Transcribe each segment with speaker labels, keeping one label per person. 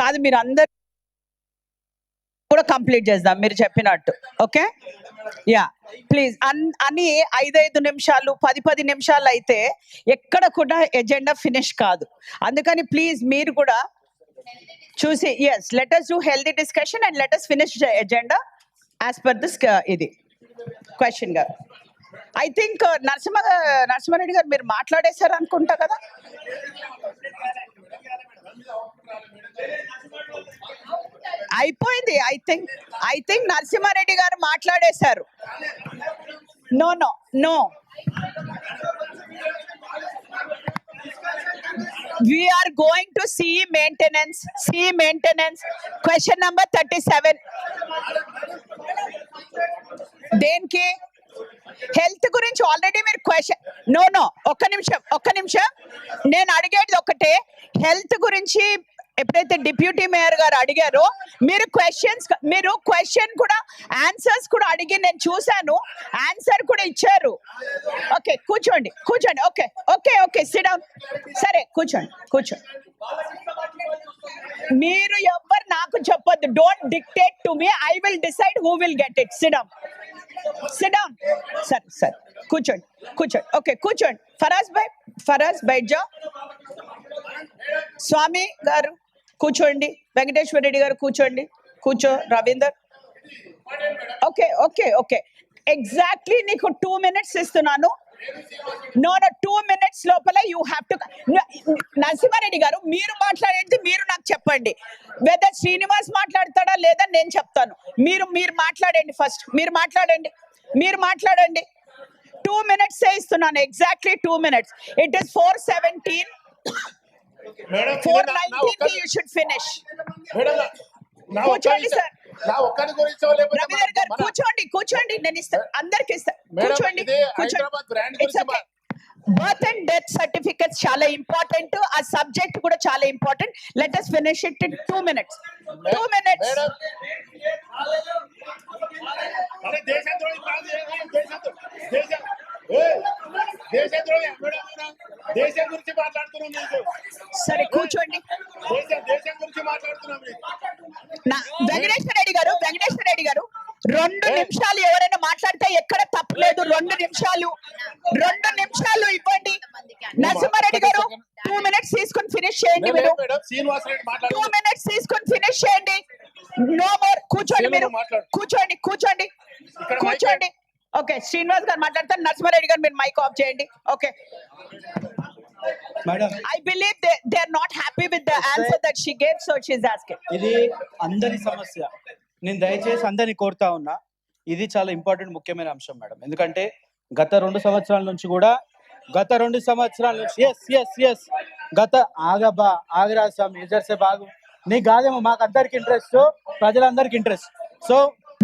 Speaker 1: కాదు మీరు అందరు కూడా కంప్లీట్ చేద్దాం మీరు చెప్పినట్టు. ఓకే? యా. ప్లీజ్ అన్ అని ఐదైదు నిమిషాలు పది పది నిమిషాలు అయితే ఎక్కడ కూడా ఎజెండా ఫినిష్ కాదు. అందుకని ప్లీజ్ మీరు కూడా చూసి yes let us do healthy discussion and let us finish agenda as per this ఇది. క్వశ్చన్ గారు ఐ థింక్ నరసింహ నరసింహారెడ్డి గారు మీరు మాట్లాడేశారు అనుకుంటా కదా? అయిపోయింది. I think I think Narasimha Reddy గారు మాట్లాడేశారు. No no no we're going to C maintenance C maintenance question number thirty seven దేనికి? హెల్త్ గురించి ఆల్రెడీ మీరు క్వశ్చన్ నో నో ఒక్క నిమిషం ఒక్క నిమిషం. నేను అడిగేది ఒకటే హెల్త్ గురించి ఎప్పుడైతే డిప్యూటీ మేయర్ గారు అడిగారో మీరు క్వశ్చన్స్ మీరు క్వశ్చన్ కూడా ఆన్సర్స్ కూడా అడిగి నేను చూశాను ఆన్సర్ కూడా ఇచ్చారు. ఓకే కూర్చోండి కూర్చోండి ఓకే ఓకే ఓకే సిడౌన్ సరే కూర్చోండి కూర్చోండి. మీరు ఎవ్వరు నాకు చెప్పొద్దు. Don't dictate to me I will decide who will get it sit down sit down సరే సరే కూర్చోండి. కూర్చోండి. ఓకే కూర్చోండి. ఫరాజ్ బై ఫరాజ్ బైజా స్వామి గారు కూర్చోండి. వెంకటేశ్వర రెడ్డి గారు కూర్చోండి. కూర్చో Ravinder okay okay okay exactly నీకు టూ మినిట్స్ ఇస్తున్నాను. నో నో టూ మినిట్స్ లోపల యూ హ్యావ్ టు నరసింహారెడ్డి గారు మీరు మాట్లాడేది మీరు నాకు చెప్పండి. వెదర్ శ్రీనివాస్ మాట్లాడతాడా లేదా నేను చెప్తాను. మీరు మీరు మాట్లాడండి ఫస్ట్ మీరు మాట్లాడండి. మీరు మాట్లాడండి. టూ మినిట్స్ ఇస్తున్నాను exactly
Speaker 2: two minutes it
Speaker 1: is
Speaker 2: four
Speaker 1: seventeen four nineteen
Speaker 2: you should finish
Speaker 1: కూర్చోండి సార్.
Speaker 2: నా గురించో
Speaker 1: కూర్చోండి కూర్చోండి నేను ఇస్తా. అందరికి కూర్చోండి బర్త్ అండ్ డెత్ సర్టిఫికెట్స్ చాలా ఇంపార్టెంట్ ఆ సబ్జెక్ట్ కూడా చాలా important let us
Speaker 2: finish it in two minutes two minutes దేశ దేశం గురించి మాట్లాడుతున్నాం మీకు
Speaker 1: సరే కూర్చోండి.
Speaker 2: దేశ దేశం గురించి మాట్లాడుతున్నాం
Speaker 1: వెంకటేశ్వర రెడ్డి గారు వెంకటేశ్వర రెడ్డి గారు రెండు నిమిషాలు ఎవరైనా మాట్లాడితే ఎక్కడ తప్పలేదు. రెండు నిమిషాలు రెండు నిమిషాలు ఇవ్వండి. నరసింహారెడ్డి గారు టూ మినిట్స్ తీసుకొని ఫినిష్ చేయండి మీరు. టూ మినిట్స్ తీసుకొని ఫినిష్ చేయండి. నో మోర్ కూర్చోండి మీరు. కూర్చోండి కూర్చోండి. కూర్చోండి. ఓకే శ్రీనివాస్ గారు మాట్లాడతారు. నరసింహారెడ్డి గారు మీరు మైక్ ఆఫ్ చేయండి. Okay.
Speaker 3: Madam
Speaker 1: I believe they they are not happy with the answer that she gave so she's asking
Speaker 3: ఇది అందరి సమస్య. నేను దయచేసి అందరిని కోరుతా ఉన్నా ఇది చాలా ఇంపార్టెంట్ ముఖ్యమైన అంశం మేడం ఎందుకంటే గత రెండు సంవత్సరాల నుంచి కూడా గత రెండు సంవత్సరాల నుంచి ఎస్ ఎస్ ఎస్ గత ఆగబా ఆగరా స్వామి బాగు. నీకు కాదేమో మాకు అందరికి ఇంట్రెస్ట్ ప్రజలందరికి ఇంట్రెస్ట్ సో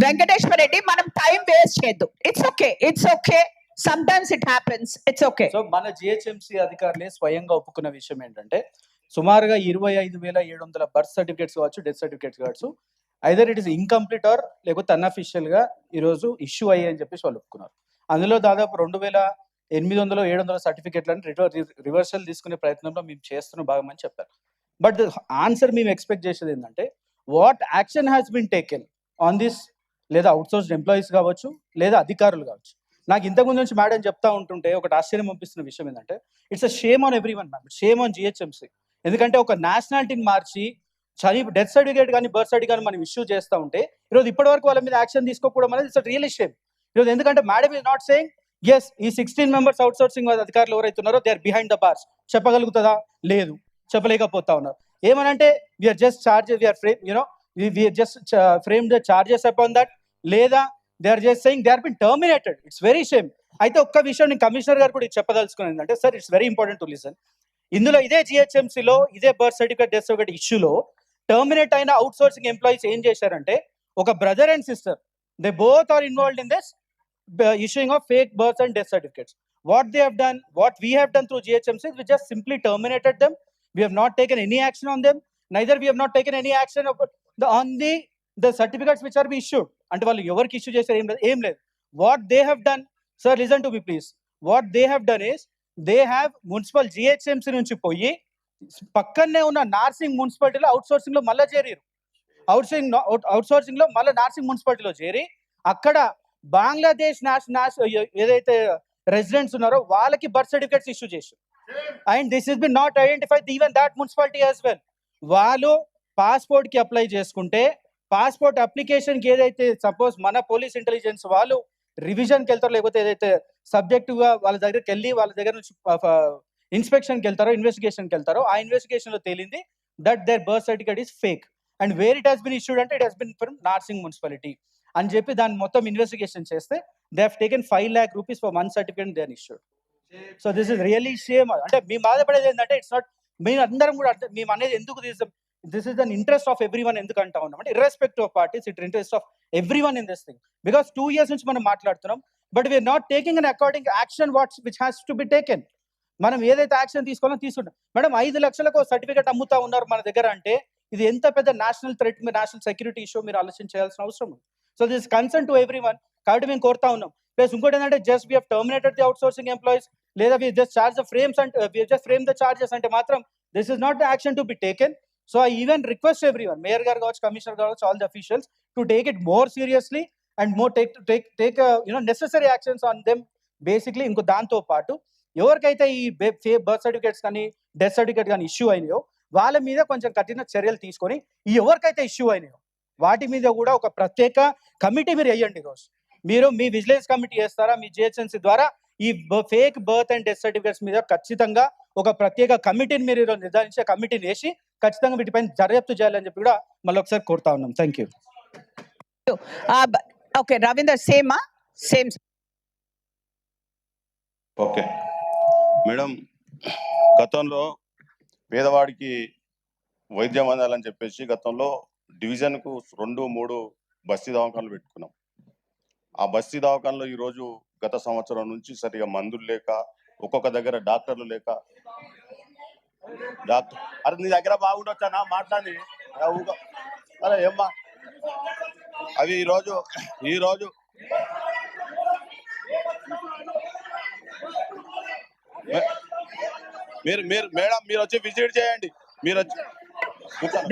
Speaker 1: వెంకటేశ్వర రెడ్డి మనం టైం వేస్ట్ చేయద్దు. It's okay it's okay sometimes it happens it's okay
Speaker 3: so మన జిహెచ్ఎంసీ అధికారులే స్వయంగా ఒప్పుకున్న విషయం ఏంటంటే సుమారుగా ఇరవై ఐదు వేల ఏడు వందల బర్త్ సర్టిఫికేట్స్ కావచ్చు డెత్ సర్టిఫికేట్స్ కావచ్చు either it is incomplete or లేకపోతే అన్అఫీషియల్గా ఈరోజు ఇష్యూ అయ్యాయి అని చెప్పేసి వాళ్ళు ఒప్పుకున్నారు. అందులో దాదాపు రెండు వేల ఎనిమిది వందల ఏడు వందల సర్టిఫికేట్లను రివర్ రివర్సల్ తీసుకునే ప్రయత్నంలో మేము చేస్తున్న భాగం అని చెప్పారు. బట్ ఆన్సర్ మేము ఎక్స్పెక్ట్ చేసేది ఏంటంటే what action has been taken on this లేదా అవుట్సోర్స్డ్ ఎంప్లాయీస్ కావచ్చు లేదా అధికారులు కావచ్చు. నాకు ఇంతకుముందు నుంచి మేడం చెప్తా ఉంటుంటే ఒకటి ఆశ్చర్యం పంపిస్తున్న విషయం ఏంటంటే it's a shame on everyone ma'am shame on GHMC ఎందుకంటే ఒక నేషనాలిటీని మార్చి చదివి డెత్ సర్టిఫికేట్ కానీ బర్త్ సర్టిఫికేట్ కానీ మనం ఇష్యూ చేస్తూ ఉంటే ఈరోజు ఇప్పటివరకు వాళ్ళ మీద యాక్షన్ తీసుకోకపోవడం అనేది ఇట్స్ రియల్ షేమ్ ఈరోజు ఎందుకంటే madam is not saying as ఈ సిక్స్టీన్ మెంబర్స్ అవుట్ సోర్సింగ్ అధికారులు ఎవరైతే ఉన్నారో they are behind the bars చెప్పగలుగుతుందా లేదు. చెప్పలేకపోతా ఉన్నారు. ఏమనంటే we're just charge we're frame you know we're just frame the charges upon that లేదా they are just saying they are been terminated it's very shame అయితే ఒక్క విషయం నేను కమిషనర్ గారు కూడా ఇది చెప్పదలుచుకున్నాను ఏంటంటే sir it's very important to listen ఇందులో ఇదే జిహెచ్ఎంసీలో ఇదే బర్త్ సర్టిఫికేట్ డెత్ సర్టిఫికేట్ ఇష్యూలో టర్మినేట్ అయిన అవుట్ సోర్సింగ్ ఎంప్లాయీస్ ఏం చేశారంటే ఒక brother and sister they both are involved in this issuing of fake birth and death certificates what they have done what we have done through GHMC we just simply terminated them we We not not any action on them neither we we not not any action the about the certificates which are be issued అంటే వాళ్ళు ఎవరికి issue చేశారు ఏం లేదు ఏం లేదు. What they have done sir listen to me please what they have done is they have municipal GHMC నుంచి పోయి పక్కనే ఉన్న నార్సింగ్ మున్సిపాలిటీలో అవుట్ సోర్సింగ్లో మళ్ళీ చేరారు అవుట్సోర్సింగ్ అవుట్ సోర్సింగ్లో మళ్ళీ నార్సింగ్ మున్సిపాలిటీలో చేరి అక్కడ బంగ్లాదేశ్ నాష్ నాష్ ఏదైతే రెసిడెంట్స్ ఉన్నారో వాళ్ళకి బర్త్ సర్టిఫికేట్స్ ఇష్యూ చేశారు. And this is be not identified even that municipality as well వాళ్ళు పాస్పోర్ట్కి అప్లై చేసుకుంటే పాస్పోర్ట్ అప్లికేషన్కి ఏదైతే సపోజ్ మన పోలీస్ ఇంటెలిజెన్స్ వాళ్ళు రివిజన్కి వెళ్తారో లేకపోతే ఏదైతే సబ్జెక్టుగా గా వాళ్ళ దగ్గరికి వెళ్ళి వాళ్ళ దగ్గర నుంచి ఇన్స్పెక్షన్కి వెళ్తారో ఇన్వెస్టిగేషన్కి వెళ్తారో ఆ ఇన్వెస్టిగేషన్లో తేలింది that their birth certificate is fake. And where it has been issued అంటే it has been from Narsing municipality అని చెప్పి దాన్ని మొత్తం ఇన్వెస్టిగేషన్ చేస్తే they have taken five lakh rupees for one certificate there issued. So this is really shame. అంటే మేము బాధపడేది ఏంటంటే ఇట్స్ నాట్ మేము అందరం కూడా అంటే మేము అనేది ఎందుకు this is an interest of everyone ఎందుకు అంటా ఉన్నాం? అంటే irrespect of parties it interest of everyone in this thing because two years నుంచి మనం మాట్లాడుతున్నాం but we are not taking an according action what's which has to be taken మనం ఏదైతే action తీసుకోవాలో తీసుకుంటాం. మేడం ఐదు లక్షలకు సర్టిఫికేట్ అమ్ముతా ఉన్నారు మన దగ్గర అంటే ఇది ఎంత పెద్ద నేషనల్ థ్రెట్ మీరు నేషనల్ సెక్యూరిటీ ఇష్యూ మీరు ఆలోచన చేయాల్సిన అవసరం ఉంది so this concern to everyone కాబట్టి మేము కోరుతా ఉన్నాం. ప్లస్ ఇంకోటి ఏంటంటే just we terminated the outsourcing employees లేదా we just charge the frames అంటే జస్ట్ ఫ్రేమ్ ద చార్జెస్ అంటే మాత్రం this is not action to be taken so I even request everyone mayor గారు కావచ్చు కమిషనర్ కావచ్చు all the officials to take it more seriously and more take take take you know necessary actions on them basically ఇంకో దాంతో పాటు. ఎవరికైతే ఈ birth certificates కానీ death certificate కానీ ఇష్యూ అయినాయో వాళ్ళ మీద కొంచెం కఠిన చర్యలు తీసుకొని ఈ ఎవరికైతే ఇష్యూ అయినాయో వాటి మీద కూడా ఒక ప్రత్యేక కమిటీ మీరు వేయండి ఈరోజు. మీరు మీ విజిలెన్స్ కమిటీ వేస్తారా? మీ జిహెచ్ఎంసీ ద్వారా ఈ fake birth and death certificates మీద ఖచ్చితంగా ఒక ప్రత్యేక కమిటీని మీరు ఈరోజు నిర్ధారించే కమిటీని వేసి ఖచ్చితంగా వీటిపైన దర్యాప్తు చేయాలని చెప్పి కూడా మళ్ళీ ఒకసారి కోరుతా ఉన్నాం. థ్యాంక్ యూ
Speaker 1: ఓకే రవీందర్ సేమా సేమ్
Speaker 2: ఓకే. మేడం గతంలో పేదవాడికి వైద్యం అందాలని చెప్పేసి గతంలో డివిజన్కు రెండు మూడు బస్తీ దవాఖానలు పెట్టుకున్నాం. ఆ బస్తీ దవాఖానలో ఈరోజు గత సంవత్సరం నుంచి సరిగా మందులు లేక ఒక్కొక్క దగ్గర డాక్టర్లు లేక. డాక్టర్ అరే నీ దగ్గర బాగుండొచ్చానా? మాట్లాడి. అరే ఏమ్మా? అవి ఈరోజు ఈరోజు మీరు మీరు మేడం మీరు వచ్చి విజిట్ చేయండి. మీరు వచ్చి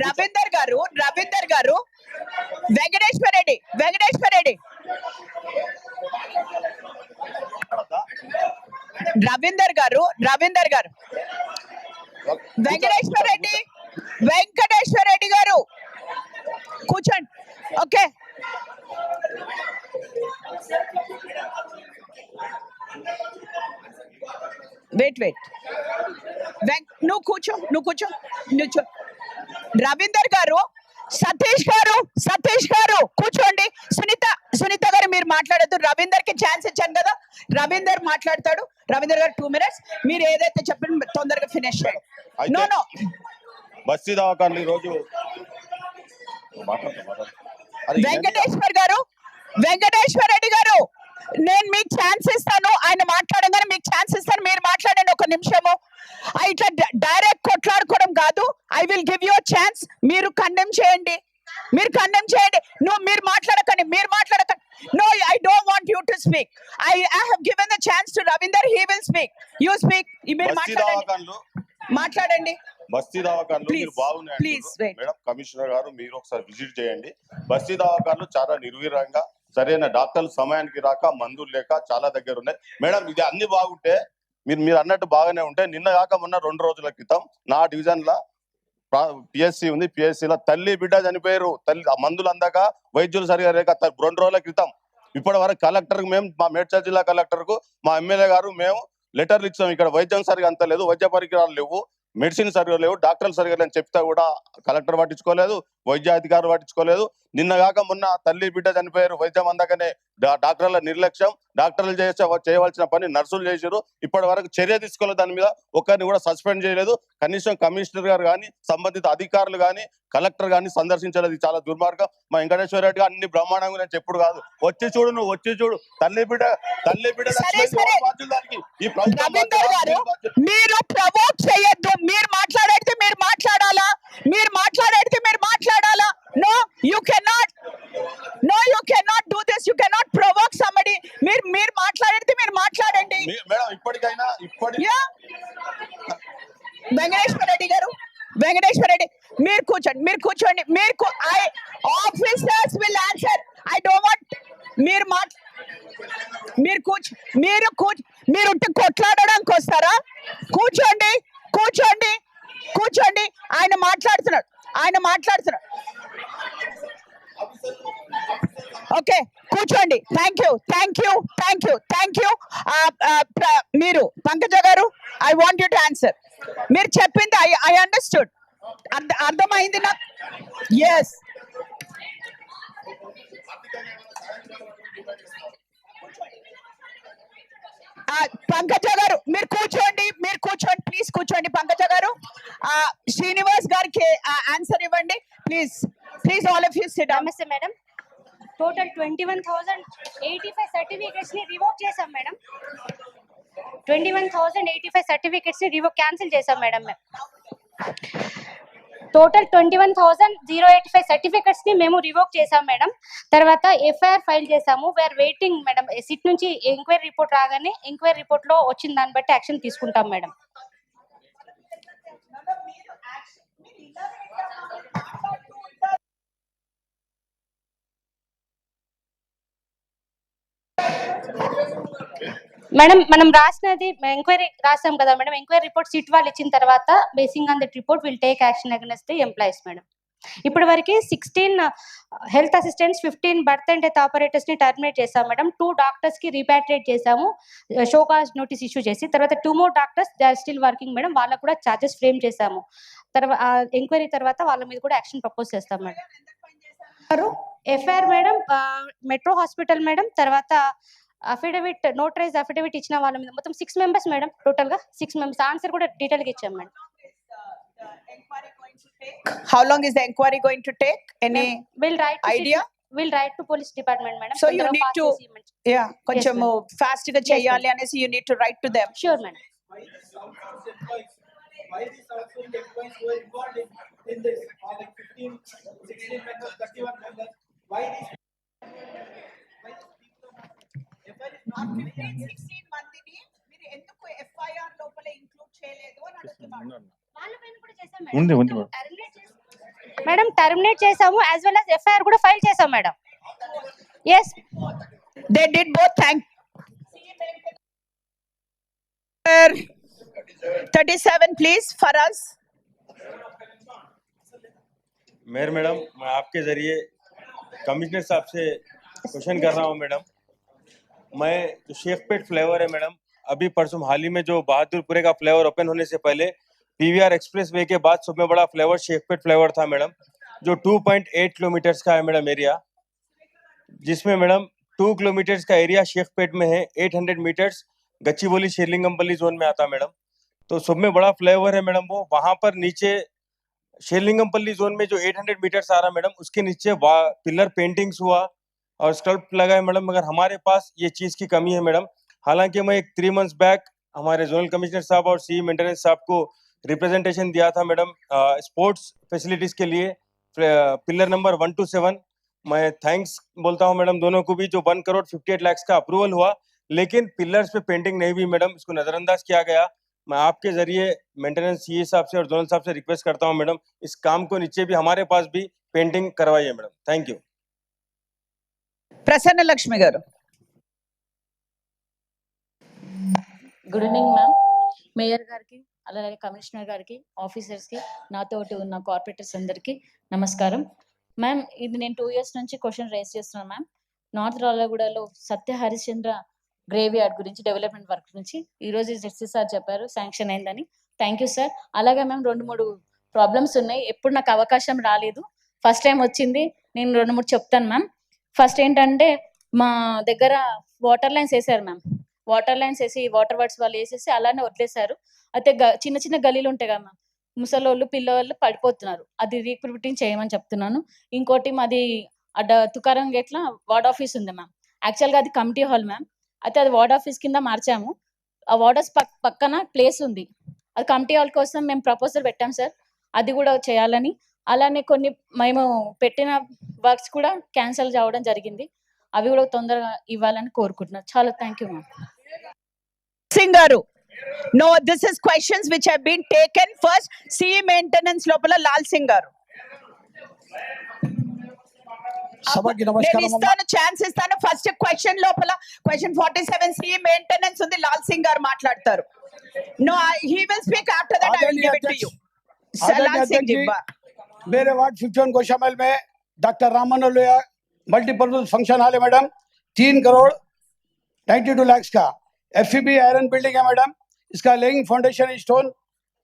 Speaker 1: రవీందర్ గారు రవీందర్ గారు వెంకటేశ్వర రెడ్డి వెంకటేశ్వర రెడ్డి. రవీందర్ గారు రవీందర్ గారు. వెంకటేశ్వర రెడ్డి వెంకటేశ్వర రెడ్డి గారు కూర్చోండి ఓకే వెయిట్ వెయిట్ నువ్వు కూర్చో నువ్వు కూర్చో నువ్వు రవీందర్ గారు సతీష్ గారు సతీష్ గారు కూర్చోండి సునీత సునీత గారు మీరు మాట్లాడద్దు రవీందర్కి ఛాన్స్ ఇచ్చాను కదా రవీందర్ మాట్లాడతాడు రవీందర్ గారు టూ మినిట్స్ మీరు ఏదైతే చెప్పిన తొందరగా ఫినిష్ చేయండి
Speaker 2: అయితే-
Speaker 1: నో నో
Speaker 2: బస్తీ దవాఖానలు ఈరోజు
Speaker 1: వెంకటేశ్వర్ గారు వెంకటేశ్వర రెడ్డి గారు నేను మీకు ఛాన్స్ ఇస్తాను ఆయన మాట్లాడగానే మీకు ఛాన్స్ ఇస్తాను మీరు మాట్లాడండి ఒక నిమిషము. ఇట్లా డైరెక్ట్ కొట్లాడుకోవడం కాదు I will give you chance మీరు కండెమ్ చేయండి. మీరు కండెమ్ చేయండి. నువ్వు మీరు మాట్లాడకండి మీరు మాట్లాడకండి. No I don't want you to speak I I have given the chance to Ravinder he will speak you speak మీరు మాట్లాడండి. మాట్లాడండి.
Speaker 2: బస్తీ దవాఖానలు మీరు బాగున్నాయి
Speaker 1: please,
Speaker 2: అంటున్నారు.
Speaker 1: wait.
Speaker 2: మేడం కమిషనర్ గారు మీరు ఒకసారి విజిట్ చేయండి. బస్తీ దవాఖానలు చాలా నిర్వీర్యంగా సరైన డాక్టర్లు సమయానికి రాక మందులు లేక చాలా దగ్గర ఉన్నాయి. మేడం ఇది అన్ని బాగుంటే మీరు మీరు అన్నట్టు బాగానే ఉంటే నిన్న కాక మొన్న రెండు రోజుల క్రితం నా డివిజన్ లా పిఎస్సి ఉంది. పిఎస్సి లో తల్లి బిడ్డ చనిపోయారు. తల్లి ఆ మందులు అందాక వైద్యులు సరిగా లేక రెండు రోజుల క్రితం. ఇప్పటి వరకు కలెక్టర్ మేము మా మేడ్చల్ జిల్లా కలెక్టర్కు మా ఎమ్మెల్యే గారు మేము లెటర్లు ఇచ్చాం. ఇక్కడ వైద్యం సరిగా అంత లేదు వైద్య పరికరాలు లేవు. మెడిసిన్ సరిగా లేవు డాక్టర్లు సరిగా లేని చెప్తే కూడా కలెక్టర్ పట్టించుకోలేదు వైద్య అధికారులు పట్టించుకోలేదు. నిన్న కాక మొన్న తల్లి బిడ్డ చనిపోయారు. వైద్యం అందకనే డాక్టర్ల నిర్లక్ష్యం. డాక్టర్లు చేసే చేయవలసిన పని నర్సులు చేశారు. ఇప్పటి వరకు చర్య తీసుకోలేదు దాని మీద ఒక్కరిని కూడా సస్పెండ్ చేయలేదు. కనీసం కమిషనర్ గారు కానీ సంబంధిత అధికారులు కానీ కలెక్టర్ గాని సందర్శించలేదు. ఇది చాలా దుర్మార్గం. మా వెంకటేశ్వర రెడ్డి గారు అన్ని బ్రహ్మాండంగా నేను చెప్పుడు కాదు. వచ్చి చూడు నువ్వు వచ్చి చూడు. తల్లి బిడ్డ తల్లి బిడ్డ? ఈ ప్రభుత్వం
Speaker 1: చేయొద్దు. మీరు మాట్లాడితే మీరు మాట్లాడాలా? మీరు మాట్లాడితే మీరు మాట్లాడాలా? No you cannot no you cannot do this you cannot provoke somebody మీరు మీరు మాట్లాడితే మీరు మాట్లాడండి.
Speaker 2: మేడం ఇప్పటికైనా ఇప్పటి
Speaker 1: వెంకటేశ్వర రెడ్డి గారు కూర్చోండి మీరు కూర్చోండి. మీరు I officers will answer I don't want మీరు మా మీరు కూర్చో మీరు కూర్చో మీరు కొట్లాడడానికి వస్తారా? కూర్చోండి. కూర్చోండి. కూర్చోండి. ఆయన మాట్లాడుతున్నాడు. ఆయన మాట్లాడుతున్నాడు. ఓకే కూర్చోండి. Thank you thank you thank you thank you మీరు పంకజ గారు I want you to answer మీరు చెప్పింది ఐ ఐ అండర్స్టూడ్ అర్థమైంది నాకు? ఎస్ పంకజ గారు మీరు కూర్చోండి మీరు కూర్చోండి ప్లీజ్ కూర్చోండి పంకజ గారు. శ్రీనివాస్ గారికి ఆన్సర్ ఇవ్వండి. Please please all of you sit
Speaker 4: నమస్తే madam. Total twenty one thousand eighty five సర్టిఫికేట్స్ని revoke చేసాం madam. Twenty one thousand eighty five సర్టిఫికేట్స్ని revoke cancel చేసాం మేడం మేము. Total twenty one thousand zero eighty five సర్టిఫికెట్స్ని మేము revoke చేసాం madam. తర్వాత FIR file చేసాము we're waiting madam. SIT నుంచి enquiry report రాగానే enquiry రిపోర్ట్లో వచ్చిన దాన్ని బట్టి యాక్షన్ తీసుకుంటాం మేడం. మేడం మనం రాసినది ఎంక్వైరీ రాసాం కదా మేడం ఎంక్వైరీ రిపోర్ట్ సిట్ వాళ్ళు ఇచ్చిన తర్వాత basing on that report will take action against the employees madam. ఇప్పటి వరకు sixteen health assistants fifteen birth and death ఆపరేటర్స్ని terminate చేసాం మేడం. టూ డాక్టర్స్కి రీపాట్రియేట్ చేసాము షోకాస్ నోటీస్ ఇష్యూ చేసి. తర్వాత two more doctors they are still working madam. వాళ్ళకు కూడా charges frame చేసాము తర్వాత ఎంక్వైరీ తర్వాత వాళ్ళ మీద కూడా యాక్షన్ ప్రపోజ్ చేస్తాం madam. FIR madam metro hospital madam. తర్వాత అఫిడవిట్ నోటరైజ్ అఫిడవిట్ ఇచ్చిన వాళ్ళ మీద మొత్తం సిక్స్ మెంబర్స్ మేడం టోటల్గా సిక్స్ మెంబర్స్ ఆన్సర్ కూడా డీటెయిల్గా ఇచ్చాం madam.
Speaker 1: How long is the inquiry going to take? Any,
Speaker 4: will write
Speaker 1: Idea?
Speaker 4: Will write to police department madam
Speaker 1: So you need to- yeah, కొంచెం ఫాస్ట్గా చేయాలి అనేసి you need to write to them.
Speaker 4: Sure madam
Speaker 5: ఉంది,
Speaker 4: madam
Speaker 5: ఉంది madam.
Speaker 4: Terminate చేసాం madam terminate చేసాము as well as FIR కూడా file చేసాం madam yes
Speaker 1: they did both thank thirty seven please Faraz
Speaker 5: mayor madam मैं आपके जरिए कमिश्नर साहब से क्वेश्चन कर रहा हूँ मैडम मैं जो शेखपेट फ्लेवर है मैडम अभी परसों हाल ही में जो बहादुरपुरे का फ्लेवर ओपन होने से पहले पीवीआर एक्सप्रेस वे के बाद सब में बड़ा फ्लेवर शेखपेट फ्लेवर था मैडम, जो 2.8 किलोमीटर्स का है मैडम एरिया जिसमें मैडम टू किलोमीटर्स का एरिया शेखपेट में है 800 मीटर्स गच्चीबोली शेरलिंगमपल्ली जोन में आता मैडम। तो सब में बड़ा फ्लेवर है मैडम वो, वहाँ पर नीचे शेरलिंगमपल्ली जोन में जो 800 मीटर्स आ रहा मैडम, उसके नीचे पिलर पेंटिंग्स हुआ और स्कल्प लगा है मैडम। मगर हमारे पास ये चीज़ की कमी है मैडम। हालाँकि मैं एक थ्री मंथ्स बैक हमारे जोनल कमिश्नर साहब और सी मेंटेनेंस साहब को रिप्रेजेंटेशन दिया था मैडम स्पोर्ट्स फैसिलिटीज के लिए pillar number one two seven मैं थैंक्स बोलता हूँ मैडम दोनों को भी जो one crore fifty eight lakhs का अप्रूवल हुआ लेकिन पिलर्स पे पेंटिंग नहीं हुई मैडम इसको नजरअंदाज किया गया मैं आपके जरिए मेंटेनेंस सी साहब से और जोनल साहब से रिक्वेस्ट करता हूँ मैडम इस काम को नीचे भी हमारे पास भी पेंटिंग करवाइए madam thank you
Speaker 1: Prasanna Lakshmi గారు
Speaker 6: గుడ్ ఈవినింగ్ మ్యామ్ మేయర్ గారికి అలాగే కమిషనర్ గారికి ఆఫీసర్స్కి నాతో ఉన్న కార్పొరేటర్స్ అందరికీ నమస్కారం. మ్యామ్ ఇది నేను టూ ఇయర్స్ నుంచి క్వశ్చన్ రేస్ చేస్తున్నాను మ్యామ్. నార్త్ రాళ్ళగూడలో సత్య హరిశ్చంద్ర గ్రేవ్ యార్డ్ గురించి డెవలప్మెంట్ వర్క్ గురించి ఈరోజు జస్టిస్ సార్ చెప్పారు శాంక్షన్ అయిందని. థ్యాంక్ యూ సార్ అలాగే మ్యామ్ రెండు మూడు ప్రాబ్లమ్స్ ఉన్నాయి. ఎప్పుడు నాకు అవకాశం రాలేదు. ఫస్ట్ టైం వచ్చింది. నేను రెండు మూడు చెప్తాను మ్యామ్. ఫస్ట్ ఏంటంటే మా దగ్గర వాటర్ లైన్స్ వేసారు మ్యామ్. వాటర్ లైన్స్ వేసి వాటర్ వర్డ్స్ వాళ్ళు వేసేసి అలానే వదిలేశారు. అయితే గ- చిన్న చిన్న గలీలు ఉంటాయి కదా మ్యామ్. ముసలోళ్ళు పిల్లవాళ్ళు పడిపోతున్నారు. అది రీక్రూటింగ్ చేయమని చెప్తున్నాను. ఇంకోటి మాది అడ్డ తుకారం గేట్ల వార్డ్ ఆఫీస్ ఉంది మ్యామ్. యాక్చువల్గా అది కమిటీ హాల్ మ్యామ్. అయితే అది వార్డ్ ఆఫీస్ కింద మార్చాము. ఆ వార్డర్స్ పక్ పక్కన ప్లేస్ ఉంది. అది కమిటీ హాల్ కోసం మేము ప్రపోజల్ పెట్టాం సార్. అది కూడా చేయాలని. అలానే కొన్ని మేము పెట్టిన వర్క్స్ కూడా క్యాన్సిల్ కావడం జరిగింది. అవి కూడా తొందరగా ఇవ్వాలని కోరుకుంటున్నాను. చాలా థ్యాంక్ యూ మ్యామ్.
Speaker 1: సింగ్ గారు No this is questions which have been taken first C maintenance లోపల లాల్ సింగ్ గారు
Speaker 7: సభకి
Speaker 1: నేను
Speaker 7: నమస్కారం అమ్మా.
Speaker 1: ఇస్తాను ఛాన్స్ ఇస్తాను ఫస్ట్ క్వశ్చన్ లోపల question forty seven C maintenance ఉంది లాల్ సింగ్ గారు మాట్లాడతారు no he will speak after that I will
Speaker 7: आदरणीय
Speaker 1: గివ్ ఇట్ టు యు
Speaker 7: अध्यक्ष आदरणीय
Speaker 1: లాల్ సింగ్
Speaker 7: अध्यक्ष
Speaker 1: జిబ్బా
Speaker 7: जी मेरे वार्ड फिफ्टी गोशामल में doctor Ram Manohar Lohia multipurpose function hall है मैडम तीन करोड़ नाइन्टी टू लैक्स का एफ आयरन बिल्डिंग है मैडम इसका लेइंग फाउंडेशन स्टोन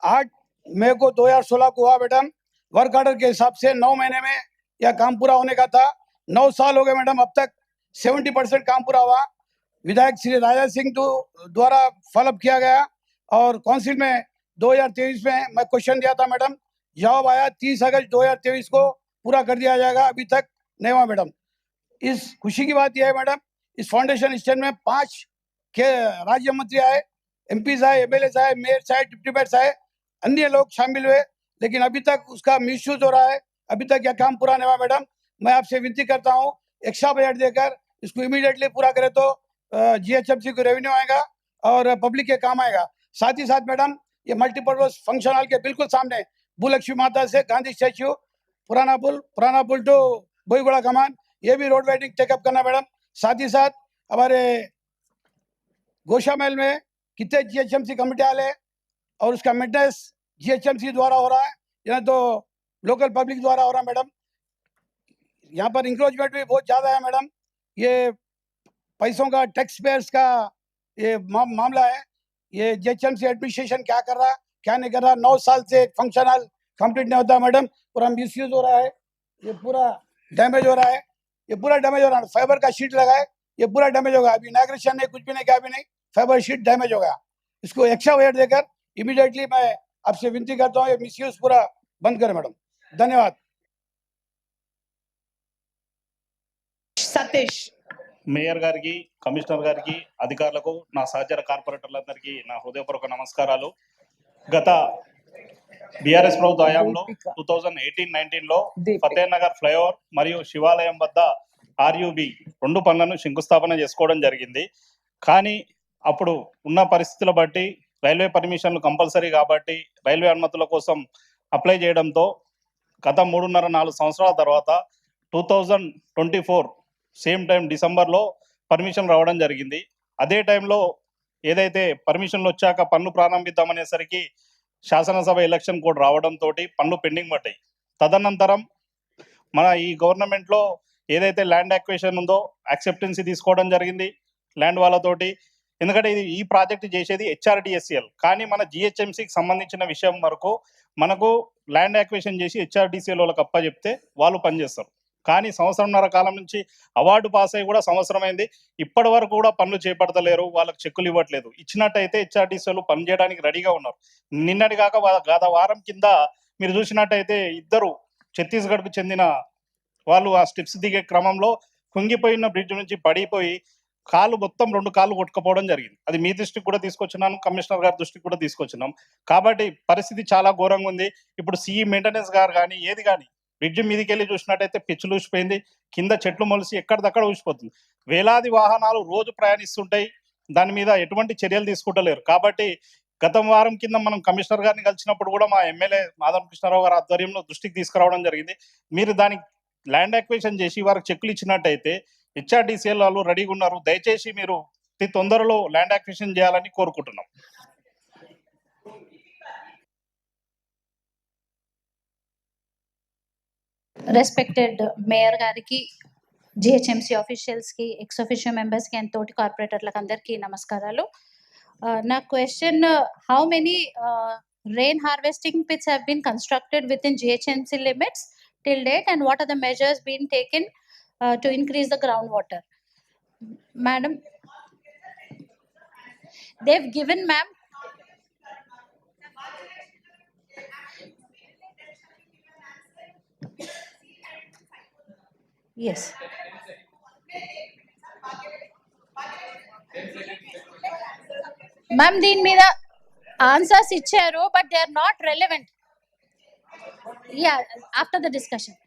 Speaker 7: आठ मई को 2016 को हुआ मैडम वर्क ऑर्डर के हिसाब से नौ महीने में यह काम पूरा होने का था। नौ साल हो गए मैडम, अब तक सेवेंटी परसेंट काम पूरा हुआ। विधायक श्री राजा सिंह द्वारा फॉलोअप किया गया और काउंसिल में 2023 में मैं क्वेश्चन दिया था मैडम। जवाब आया 30 अगस्त 2023 को पूरा कर दिया जाएगा, अभी तक नहीं हुआ मैडम। इस खुशी की बात यह है मैडम, इस फाउंडेशन स्टैंड में पाँच के राज्य मंत्री आए। एम आए एम आए मेयर आए डिप्टी मेयर्स आए अन्य लोग शामिल हुए, लेकिन अभी तक उसका मिसयूज हो रहा है। अभी तक यह काम पूरा नहीं हुआ, मैडम। मैं आपसे विनती करता हूँ एक्स्ट्रा बजट देकर इसको इमीडिएटली पूरा करे तो जीएचएमसी को रेवेन्यू आएगा और पब्लिक के काम आएगा। साथ ही साथ, मैडम, ये मल्टीपर्पज फ़ंक्शन हॉल के बिल्कुल सामने, भूलक्ष्मी माता से गांधी स्टैच्यू पुराना पुल पुराना पुल टू बोईगुड़ा कमान, ये भी रोड वाइडिंग चेकअप करना मैडम। साथ ही साथ, हमारे गोशा महल में कितने जीएचएमसी कमेटी वाले और उसका मेंटेनेंस जीएचएमसी द्वारा हो रहा है या तो लोकल पब्लिक द्वारा हो रहा है मैडम। यहाँ पर इंक्रोचमेंट भी बहुत ज़्यादा है मैडम। ये पैसों का टैक्स पेयर्स का ये मा, मामला है। ये जीएचएमसी एडमिनिस्ट्रेशन क्या कर रहा है क्या नहीं कर रहा नौ साल से फ़ंक्शन हॉल कंप्लीट नहीं होता मैडम। पूरा मिस हो रहा है। ये पूरा डैमेज हो रहा है। ये पूरा डैमेज हो रहा है। फाइबर का शीट लगा है। ये पूरा डैमेज होगा। अभी इनाग्रेशन नहीं कुछ भी नहीं क्या भी नहीं। फाइबर शीट डैमेज हो गया इसको एक्स्ट्रा वेट देकर इमीडिएटली मैं आपसे विनती करता हूँ ये मिस पूरा बंद करें मैडम धन्यवाद
Speaker 1: సతీష్
Speaker 8: మేయర్ గారికి కమిషనర్ గారికి అధికారులకు నా సహచర కార్పొరేటర్లందరికీ నా హృదయపూర్వక నమస్కారాలు గత బీఆర్ఎస్ ప్రభుత్వ హయాంలో టూ థౌజండ్ ఎయిటీన్ నైన్టీన్ లో ఫతే నగర్ ఫ్లైఓవర్ మరియు శివాలయం వద్ద ఆర్యుబి రెండు పనులను శంకుస్థాపన చేసుకోవడం జరిగింది కానీ అప్పుడు ఉన్న పరిస్థితుల బట్టి రైల్వే పర్మిషన్లు కంపల్సరీ కాబట్టి రైల్వే అనుమతుల కోసం అప్లై చేయడంతో గత మూడున్నర నాలుగు సంవత్సరాల తర్వాత two thousand twenty four same time డిసెంబర్లో పర్మిషన్ రావడం జరిగింది. అదే టైంలో ఏదైతే పర్మిషన్లు వచ్చాక పన్ను ప్రారంభిద్దామనేసరికి శాసనసభ ఎలక్షన్ కోడ్ రావడంతో పన్ను పెండింగ్ పడ్డాయి. తదనంతరం మన ఈ గవర్నమెంట్లో ఏదైతే ల్యాండ్ యాక్వేషన్ ఉందో యాక్సెప్టెన్సీ తీసుకోవడం జరిగింది. ల్యాండ్ వాళ్ళతోటి ఎందుకంటే ఇది ఈ ప్రాజెక్ట్ చేసేది హెచ్ఆర్డిఎస్ఎల్ కానీ మన జిహెచ్ఎంసీకి సంబంధించిన విషయం వరకు మనకు ల్యాండ్ యాక్వేషన్ చేసి హెచ్ఆర్డిసిఎల్ వాళ్ళకి అప్ప చెప్తే వాళ్ళు పనిచేస్తారు. కానీ సంవత్సరంన్నర కాలం నుంచి అవార్డు పాస్ అయ్యి కూడా సంవత్సరం అయింది ఇప్పటి వరకు కూడా పనులు చేపడతలేరు వాళ్ళకి చెక్కులు ఇవ్వట్లేదు. ఇచ్చినట్టయితే హెచ్ఆర్టీసీలు పని చేయడానికి రెడీగా ఉన్నారు. నిన్నటి కాక గత వారం కింద మీరు చూసినట్టయితే ఇద్దరు ఛత్తీస్గఢ్కు చెందిన వాళ్ళు ఆ స్టెప్స్ దిగే క్రమంలో కుంగిపోయిన బ్రిడ్జ్ నుంచి పడిపోయి కాలు మొత్తం రెండు కాళ్ళు కొట్టుకుపోవడం జరిగింది. అది మీ దృష్టికి కూడా తీసుకొచ్చినాను కమిషనర్ గారి దృష్టికి కూడా తీసుకొచ్చినాం. కాబట్టి పరిస్థితి చాలా ఘోరంగా ఉంది. ఇప్పుడు సిఈ మెయింటెనెన్స్ గారు కానీ ఏది కానీ బ్రిడ్జ్ మీదకి వెళ్ళి చూసినట్టయితే పిచ్చులు ఊసిపోయింది కింద చెట్లు మొలిసి ఎక్కడిదక్కడ ఊసిపోతుంది. వేలాది వాహనాలు రోజు ప్రయాణిస్తుంటాయి. దాని మీద ఎటువంటి చర్యలు తీసుకుంటలేరు. కాబట్టి గత వారం కింద మనం కమిషనర్ గారిని కలిసినప్పుడు కూడా మా ఎమ్మెల్యే మాధవ కృష్ణారావు గారి ఆధ్వర్యంలో దృష్టికి తీసుకురావడం జరిగింది. మీరు దానికి ల్యాండ్ అక్వేషన్ చేసి వారికి చెక్కులు ఇచ్చినట్టయితే హెచ్ఆర్డీసీఎల్ వాళ్ళు రెడీగా ఉన్నారు. దయచేసి మీరు అతి తొందరలో ల్యాండ్ అక్వేషన్ చేయాలని కోరుకుంటున్నాం.
Speaker 6: రెస్పెక్టెడ్ మేయర్ గారికి జిహెచ్ఎంసీ ఆఫీషియల్స్కి ఎక్స్ ఆఫీషియల్ మెంబర్స్కి అండ్ తోటి కార్పొరేటర్లకు అందరికీ నమస్కారాలు. నా question how many rain harvesting pits have been constructed within GHMC limits till date and what are the measures been taken to increase the ground water madam they've given ma'am yes. Ma'am దీని మీద answers ఇచ్చారు but they are not relevant ya after the discussion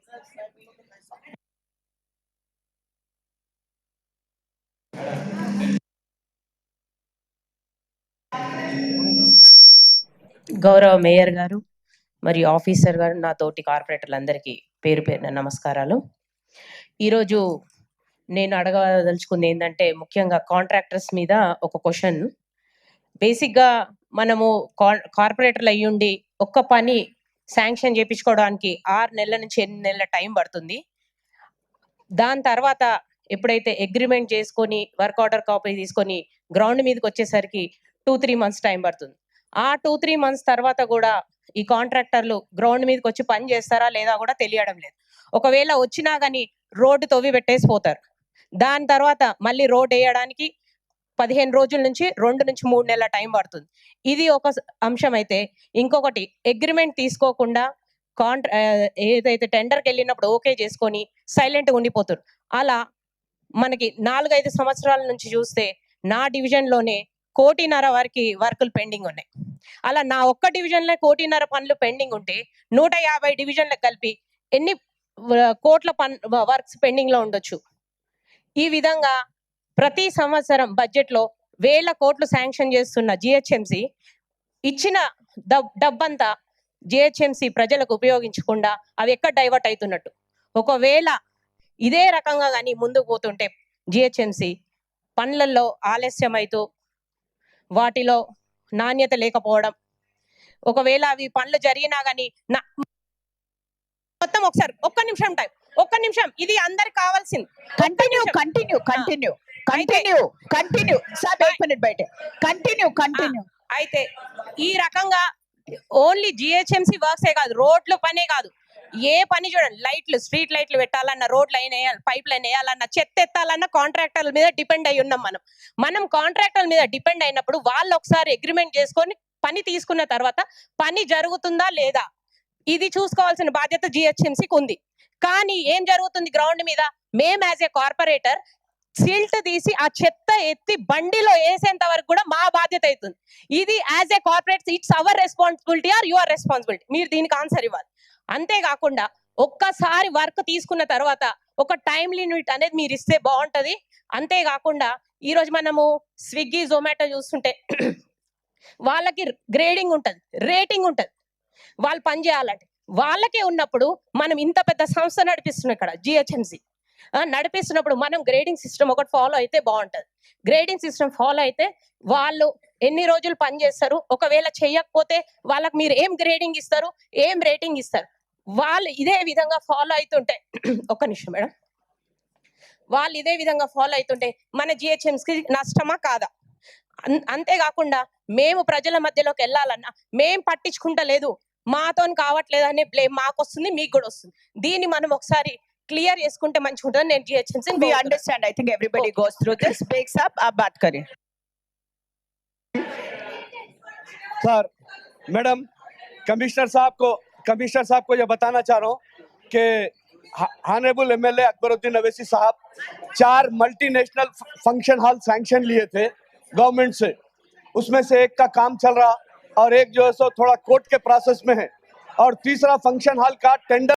Speaker 9: గౌరవ mayor గారు మరియు officer గారు నా తోటి కార్పొరేటర్లందరికీ పేరు పేరున నమస్కారాలు. ఈరోజు నేను అడగదలుచుకుంది ఏంటంటే ముఖ్యంగా కాంట్రాక్టర్స్ మీద ఒక క్వశ్చన్. బేసిక్గా మనము కార్పొరేటర్లు అయ్యుండి ఒక్క పని శాంక్షన్ చేయించుకోవడానికి ఆరు నెలల నుంచి ఎనిమిది నెలల టైం పడుతుంది. దాని తర్వాత ఎప్పుడైతే అగ్రిమెంట్ చేసుకొని వర్క్ ఆర్డర్ కాపీ తీసుకొని గ్రౌండ్ మీదకి వచ్చేసరికి టూ త్రీ మంత్స్ టైం పడుతుంది. ఆ టూ త్రీ మంత్స్ తర్వాత కూడా ఈ కాంట్రాక్టర్లు గ్రౌండ్ మీదకి వచ్చి పని చేస్తారా లేదా కూడా తెలియడం లేదు. ఒకవేళ వచ్చినా కానీ రోడ్డు తవ్వి పెట్టేసి పోతారు. దాని తర్వాత మళ్ళీ రోడ్ వేయడానికి పదిహేను రోజుల నుంచి రెండు నుంచి మూడు నెలల టైం పడుతుంది. ఇది ఒక అంశం అయితే. ఇంకొకటి అగ్రిమెంట్ తీసుకోకుండా కాంట్రా ఏదైతే టెండర్కి వెళ్ళినప్పుడు ఓకే చేసుకొని సైలెంట్గా ఉండిపోతారు. అలా మనకి నాలుగైదు సంవత్సరాల నుంచి చూస్తే నా డివిజన్లోనే కోటిన్నర వరకు వర్కులు పెండింగ్ ఉన్నాయి. అలా నా ఒక్క డివిజన్లో కోటిన్నర పనులు పెండింగ్ ఉంటే నూట యాభై డివిజన్లకు కలిపి ఎన్ని కోట్ల పన్ వర్క్స్ పెండింగ్లో ఉండొచ్చు. ఈ విధంగా ప్రతి సంవత్సరం బడ్జెట్లో వేల కోట్లు శాంక్షన్ చేస్తున్న జిహెచ్ఎంసి ఇచ్చిన డబ్బంతా జిహెచ్ఎంసి ప్రజలకు ఉపయోగించకుండా అవి ఎక్కడ డైవర్ట్ అవుతున్నట్టు? ఒకవేళ ఇదే రకంగా కానీ ముందుకు పోతుంటే జిహెచ్ఎంసి పనులలో ఆలస్యమైతూ వాటిలో నాణ్యత లేకపోవడం. ఒకవేళ అవి పనులు జరిగినా కానీ నా మొత్తం ఒకసారి ఒక్క నిమిషం టైం ఒక్క నిమిషం ఇది అందరికి కావాల్సింది. Continue
Speaker 1: continue continue continue continue sir బయట కంటిన్యూ కంటిన్యూ
Speaker 9: అయితే ఈ రకంగా ఓన్లీ జిహెచ్ఎంసీ వర్క్సే కాదు రోడ్ల పనే కాదు. ఏ పని చూడండి లైట్లు స్ట్రీట్ లైట్లు పెట్టాలన్న రోడ్ లైన్ వేయాలి పైప్ లైన్ వేయాలన్న చెత్త ఎత్తాలన్న కాంట్రాక్టర్ల మీద డిపెండ్ అయి ఉన్నాం మనం. మనం కాంట్రాక్టర్ల మీద డిపెండ్ అయినప్పుడు వాళ్ళు ఒకసారి అగ్రిమెంట్ చేసుకొని పని తీసుకున్న తర్వాత పని జరుగుతుందా లేదా? ఇది చూసుకోవాల్సిన బాధ్యత జిహెచ్ఎంసీకి ఉంది. కానీ ఏం జరుగుతుంది గ్రౌండ్ మీద? మేము యాజ్ ఏ కార్పొరేటర్ సిల్ట్ తీసి ఆ చెత్త ఎత్తి బండిలో వేసేంత వరకు కూడా మా బాధ్యత అవుతుంది. ఇది as a corporate it's our responsibility or your responsibility. మీరు దీనికి ఆన్సర్ ఇవ్వాలి. అంతేకాకుండా ఒక్కసారి వర్క్ తీసుకున్న తర్వాత ఒక టైం లిమిట్ అనేది మీరు ఇస్తే బాగుంటుంది. అంతేకాకుండా ఈరోజు మనము స్విగ్గీ జొమాటో చూస్తుంటే వాళ్ళకి గ్రేడింగ్ ఉంటుంది రేటింగ్ ఉంటుంది. వాళ్ళు పని చేయాలంటే వాళ్ళకే ఉన్నప్పుడు మనం ఇంత పెద్ద సంస్థ నడిపిస్తున్నాం ఇక్కడ జిహెచ్ఎంసి. నడిపిస్తున్నప్పుడు మనం గ్రేడింగ్ సిస్టమ్ ఒకటి ఫాలో అయితే బాగుంటుంది. గ్రేడింగ్ సిస్టమ్ ఫాలో అయితే వాళ్ళు ఎన్ని రోజులు పని చేస్తారు? ఒకవేళ చేయకపోతే వాళ్ళకి మీరు ఏం గ్రేడింగ్ ఇస్తారు? ఏం రేటింగ్ ఇస్తారు? వాళ్ళు ఇదే విధంగా ఫాలో అవుతుంటే ఒక్క నిమిషం మేడం. వాళ్ళు ఇదే విధంగా ఫాలో అవుతుంటే మన జిహెచ్ఎంస్కి నష్టమా కాదా? అంతేకాకుండా మేము ప్రజల మధ్యలోకి వెళ్ళాలన్నా మేం పట్టించుకుంటలేదు. మాతో కావట్లేదనే బ్లేమ్ మాకు వస్తుంది మీకు కూడా వస్తుంది. దీన్ని మనం ఒకసారి క్లియర్ చేసుకుంటే మంచిగా ఉంటుంది నేను GHMC
Speaker 1: understand I think everybody goes through this breaks up ఆ
Speaker 7: सर मैडम, कमिश्नर साहब को, कमिश्नर साहब को यह बताना चाह रहा हूँ कि हानेबल एमएलए अकबरुद्दीन अवैसी साहब चार मल्टीनेशनल फ़ंक्शन हॉल सैंक्शन लिए थे गवर्नमेंट से। उसमें से एक का काम चल रहा और एक जो है सो थोड़ा कोर्ट के प्रोसेस में है। और तीसरा फ़ंक्शन हॉल का टेंडर